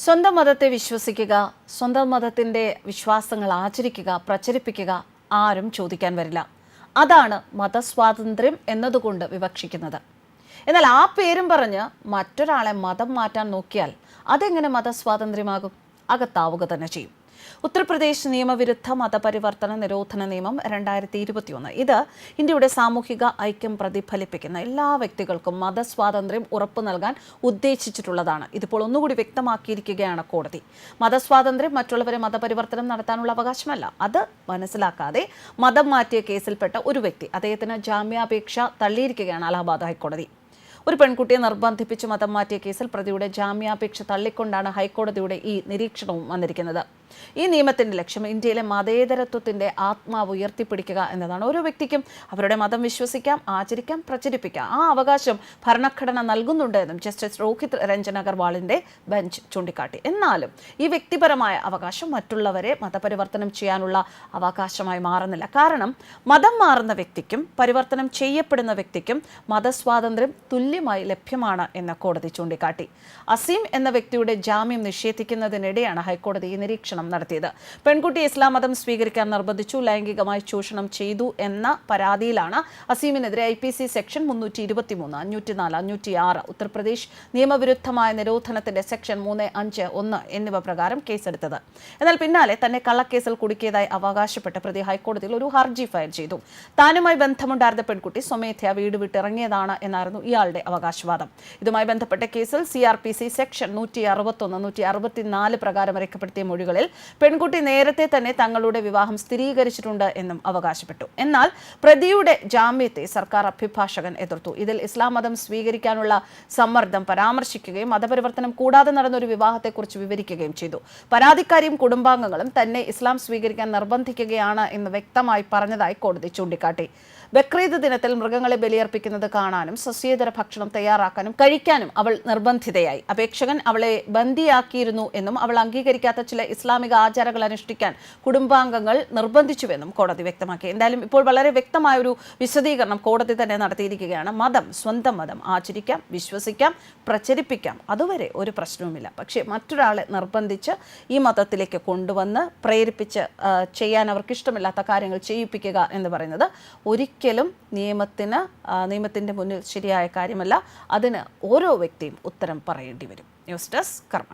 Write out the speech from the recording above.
സ്വന്തം മതത്തെ വിശ്വസിക്കുക സ്വന്തം മതത്തിന്റെ വിശ്വാസങ്ങൾ ആചരിക്കുക പ്രചരിപ്പിക്കുക ആരും ചോദിക്കാൻ വരില്ല. അതാണ് മതസ്വാതന്ത്ര്യം എന്നതുകൊണ്ട് വിവക്ഷിക്കുന്നത്. എന്നാൽ ആ പേരും പറഞ്ഞ് മറ്റൊരാളെ മതം മാറ്റാൻ നോക്കിയാൽ അതെങ്ങനെ മതസ്വാതന്ത്ര്യമാകും? അകത്താവുക തന്നെ ചെയ്യും. ഉത്തർപ്രദേശ് നിയമവിരുദ്ധ മതപരിവർത്തന നിരോധന നിയമം രണ്ടായിരത്തി ഇരുപത്തിയൊന്ന് ഇത് ഇന്ത്യയുടെ സാമൂഹിക ഐക്യം പ്രതിഫലിപ്പിക്കുന്ന എല്ലാ വ്യക്തികൾക്കും മതസ്വാതന്ത്ര്യം ഉറപ്പു നൽകാൻ ഉദ്ദേശിച്ചിട്ടുള്ളതാണ്. ഇതിപ്പോൾ ഒന്നുകൂടി വ്യക്തമാക്കിയിരിക്കുകയാണ് കോടതി. മതസ്വാതന്ത്ര്യം മറ്റുള്ളവരെ മതപരിവർത്തനം നടത്താനുള്ള അവകാശമല്ല. അത് മനസ്സിലാക്കാതെ മതം മാറ്റിയ കേസിൽപ്പെട്ട ഒരു വ്യക്തി അദ്ദേഹത്തിന് ജാമ്യാപേക്ഷ തള്ളിയിരിക്കുകയാണ് അലഹബാദ് ഹൈക്കോടതി. ഒരു പെൺകുട്ടിയെ നിർബന്ധിപ്പിച്ച് മതം മാറ്റിയ കേസിൽ പ്രതിയുടെ ജാമ്യാപേക്ഷ തള്ളിക്കൊണ്ടാണ് ഹൈക്കോടതിയുടെ ഈ നിരീക്ഷണവും വന്നിരിക്കുന്നത്. ഈ നിയമത്തിന്റെ ലക്ഷ്യം ഇന്ത്യയിലെ മതേതരത്വത്തിന്റെ ആത്മാവ് ഉയർത്തിപ്പിടിക്കുക എന്നതാണ്. ഓരോ വ്യക്തിക്കും അവരുടെ മതം വിശ്വസിക്കാം ആചരിക്കാം പ്രചരിപ്പിക്കാം. ആ അവകാശം ഭരണഘടന നൽകുന്നുണ്ട് എന്നും ജസ്റ്റിസ് രോഹിത് രഞ്ജൻ അഗർവാളിന്റെ ബെഞ്ച് ചൂണ്ടിക്കാട്ടി. എന്നാലും ഈ വ്യക്തിപരമായ അവകാശം മറ്റുള്ളവരെ മതപരിവർത്തനം ചെയ്യാനുള്ള അവകാശമായി മാറുന്നില്ല. കാരണം മതം മാറുന്ന വ്യക്തിക്കും പരിവർത്തനം ചെയ്യപ്പെടുന്ന വ്യക്തിക്കും മതസ്വാതന്ത്ര്യം തുല്യമായി ലഭ്യമാണ് എന്ന് കോടതി ചൂണ്ടിക്കാട്ടി. അസീം എന്ന വ്യക്തിയുടെ ജാമ്യം നിഷേധിക്കുന്നതിനിടെയാണ് ഹൈക്കോടതി ഈ നിരീക്ഷണം നടത്തിയത്. പെൺകുട്ടി ഇസ്ലാം മതം സ്വീകരിക്കാൻ നിർബന്ധിച്ചു ലൈംഗികമായി ചൂഷണം ചെയ്തു എന്ന പരാതിയിലാണ് അസീമിനെതിരെ ഐ പി സി സെക്ഷൻ മുന്നൂറ്റി ഇരുപത്തി മൂന്ന് അഞ്ഞൂറ്റി നാല് അഞ്ഞൂറ്റി ആറ് ഉത്തർപ്രദേശ് നിയമവിരുദ്ധമായ നിരോധനത്തിന്റെ സെക്ഷൻ മൂന്ന് അഞ്ച് ഒന്ന് എന്നിവ പ്രകാരം കേസെടുത്തത്. എന്നാൽ പിന്നാലെ തന്നെ കള്ളക്കേസിൽ കുടുക്കിയതായി അവകാശപ്പെട്ട പ്രതി ഹൈക്കോടതിയിൽ ഒരു ഹർജി ഫയൽ ചെയ്തു. താനുമായി ബന്ധമുണ്ടായിരുന്ന പെൺകുട്ടി സ്വമേധയാ വീട് വിട്ടിറങ്ങിയതാണ് എന്നായിരുന്നു ഇയാളുടെ അവകാശവാദം. ഇതുമായി ബന്ധപ്പെട്ട കേസിൽ C R P C section നൂറ്റി അറുപത്തൊന്ന് നൂറ്റി അറുപത്തിനാല് പ്രകാരം രേഖപ്പെടുത്തിയ മൊഴികളിൽ പെൺകുട്ടി നേരത്തെ തന്നെ തങ്ങളുടെ വിവാഹം സ്ഥിരീകരിച്ചിട്ടുണ്ട് എന്നും അവകാശപ്പെട്ടു. എന്നാൽ പ്രതിയുടെ ജാമ്യത്തെ സർക്കാർ അഭിഭാഷകൻ എതിർത്തു. ഇതിൽ ഇസ്ലാം മതം സ്വീകരിക്കാനുള്ള സമ്മർദ്ദം പരാമർശിക്കുകയും മതപരിവർത്തനം കൂടാതെ നടന്ന ഒരു വിവാഹത്തെക്കുറിച്ച് വിവരിക്കുകയും ചെയ്തു. പരാതിക്കാരിയും കുടുംബാംഗങ്ങളും തന്നെ ഇസ്ലാം സ്വീകരിക്കാൻ നിർബന്ധിക്കുകയാണ് എന്ന് വ്യക്തമായി പറഞ്ഞതായി കോടതി ചൂണ്ടിക്കാട്ടി. ബക്രീദ് ദിനത്തിൽ മൃഗങ്ങളെ ബലിയർപ്പിക്കുന്നത് കാണാനും സസ്യേതര ഭക്ഷണം തയ്യാറാക്കാനും കഴിക്കാനും അവൾ നിർബന്ധിതയായി. അപേക്ഷകൻ അവളെ ബന്ദിയാക്കിയിരുന്നു എന്നും അവൾ അംഗീകരിക്കാത്ത ചില ഇസ്ലാമിക ആചാരങ്ങൾ അനുഷ്ഠിക്കാൻ കുടുംബാംഗങ്ങൾ നിർബന്ധിച്ചുവെന്നും കോടതി വ്യക്തമാക്കി. എന്തായാലും ഇപ്പോൾ വളരെ വ്യക്തമായ ഒരു വിശദീകരണം കോടതി തന്നെ നടത്തിയിരിക്കുകയാണ്. മതം സ്വന്തം മതം. ആചരിക്കാം വിശ്വസിക്കാം പ്രചരിപ്പിക്കാം. അതുവരെ ഒരു പ്രശ്നവുമില്ല. പക്ഷേ മറ്റൊരാളെ നിർബന്ധിച്ച് ഈ മതത്തിലേക്ക് കൊണ്ടുവന്ന് പ്രേരിപ്പിച്ച് ചെയ്യാൻ അവർക്ക് ഇഷ്ടമില്ലാത്ത കാര്യങ്ങൾ ചെയ്യിപ്പിക്കുക എന്ന് പറയുന്നത് ഒരിക്കലും നിയമത്തിന് നിയമത്തിന്റെ മുന്നിൽ ശരിയായ കാര്യമല്ല അതിന് ഓരോ വ്യക്തിയും ഉത്തരം പറയേണ്ടി വരും. ന്യൂസ് ഡെസ്ക് കർമ്മ